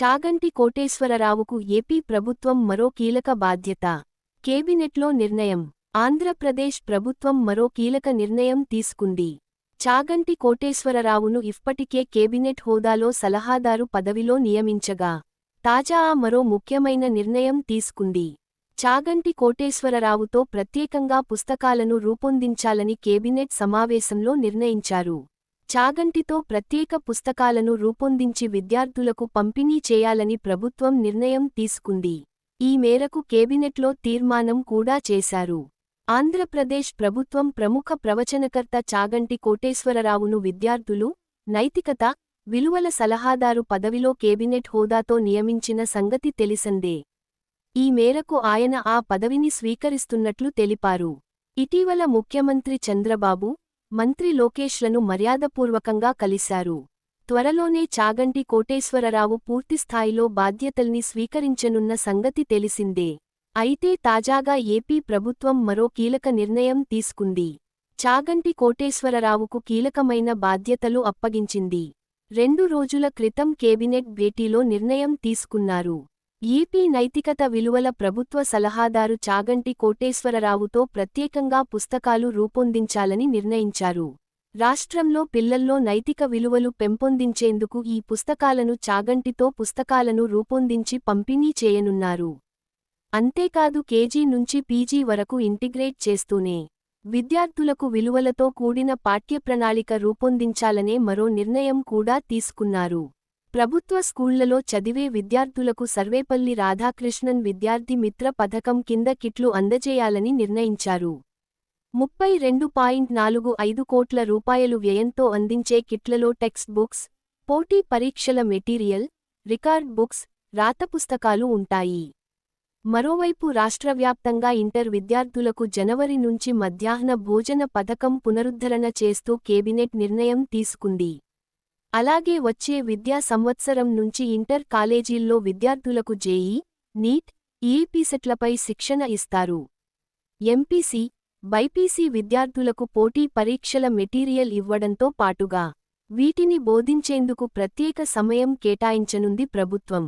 Chaganti కోటేశ్వరరావుకు AP ప్రభుత్వం మరో కీలక బాధ్యత. కేబినెట్లో నిర్ణయం. ఆంధ్రప్రదేశ్ ప్రభుత్వం మరో కీలక నిర్ణయం తీసుకుంది. చాగంటి కోటేశ్వరరావును ఇప్పటికే కేబినెట్ హోదాలో సలహాదారు పదవిలో నియమించగా తాజా ఆ మరో ముఖ్యమైన నిర్ణయం తీసుకుంది. చాగంటి కోటేశ్వరరావుతో ప్రత్యేకంగా పుస్తకాలను రూపొందించాలని కేబినెట్ సమావేశంలో నిర్ణయించారు. చాగంటితో ప్రత్యేక పుస్తకాలను రూపొందించి విద్యార్థులకు పంపిణీ చేయాలని ప్రభుత్వం నిర్ణయం తీసుకుంది. ఈ మేరకు కేబినెట్లో తీర్మానం కూడా చేశారు. ఆంధ్రప్రదేశ్ ప్రభుత్వం ప్రముఖ ప్రవచనకర్త చాగంటి కోటేశ్వరరావును విద్యార్థులు నైతికత విలువల సలహాదారు పదవిలో కేబినెట్ హోదాతో నియమించిన సంగతి తెలిసిందే. ఈ మేరకు ఆయన ఆ పదవిని స్వీకరిస్తున్నట్లు తెలిపారు. ఇటీవల ముఖ్యమంత్రి చంద్రబాబు మంత్రి లోకేష్లను మర్యాదపూర్వకంగా కలిశారు. త్వరలోనే చాగంటి కోటేశ్వరరావు పూర్తిస్థాయిలో బాధ్యతల్ని స్వీకరించనున్న సంగతి తెలిసిందే. అయితే తాజాగా ఏపీ ప్రభుత్వం మరో కీలక నిర్ణయం తీసుకుంది. చాగంటి కోటేశ్వరరావుకు కీలకమైన బాధ్యతలు అప్పగించింది. రెండు రోజుల క్రితం కేబినెట్ భేటీలో నిర్ణయం తీసుకున్నారు. ఏపీ నైతికత విలువల ప్రభుత్వ సలహాదారు చాగంటి కోటేశ్వరరావుతో ప్రత్యేకంగా పుస్తకాలు రూపొందించాలని నిర్ణయించారు. రాష్ట్రంలో పిల్లల్లో నైతిక విలువలు పెంపొందించేందుకు ఈ పుస్తకాలను చాగంటితో పుస్తకాలను రూపొందించి పంపిణీ చేయనున్నారు. అంతేకాదు కేజీ నుంచి పీజీ వరకు ఇంటిగ్రేట్ చేస్తూనే విద్యార్థులకు విలువలతో కూడిన పాఠ్యప్రణాళిక రూపొందించాలనే మరో నిర్ణయం కూడా తీసుకున్నారు. ప్రభుత్వ స్కూళ్ళలో చదివే విద్యార్థులకు సర్వేపల్లి రాధాకృష్ణన్ విద్యార్థి మిత్ర పథకం కింద కిట్లు అందజేయాలని నిర్ణయించారు. ముప్పై రెండు పాయింట్ నాలుగు ఐదు కోట్ల రూపాయలు వ్యయంతో అందించే కిట్లలో టెక్స్ట్ బుక్స్ పోటీ పరీక్షల మెటీరియల్ రికార్డ్ బుక్స్ రాతపుస్తకాలు ఉంటాయి. మరోవైపు రాష్ట్రవ్యాప్తంగా ఇంటర్ విద్యార్థులకు జనవరి నుంచి మధ్యాహ్న భోజన పథకం పునరుద్ధరణ చేస్తూ కేబినెట్ నిర్ణయం తీసుకుంది. అలాగే వచ్చే విద్యా సంవత్సరం నుంచి ఇంటర్ కాలేజీల్లో విద్యార్థులకు జేఈ నీట్ ఈపీసెట్లపై శిక్షణ ఇస్తారు. ఎంపీసీ బైపీసీ విద్యార్థులకు పోటీ పరీక్షల మెటీరియల్ ఇవ్వడంతో పాటుగా వీటిని బోధించేందుకు ప్రత్యేక సమయం కేటాయించనుంది ప్రభుత్వం.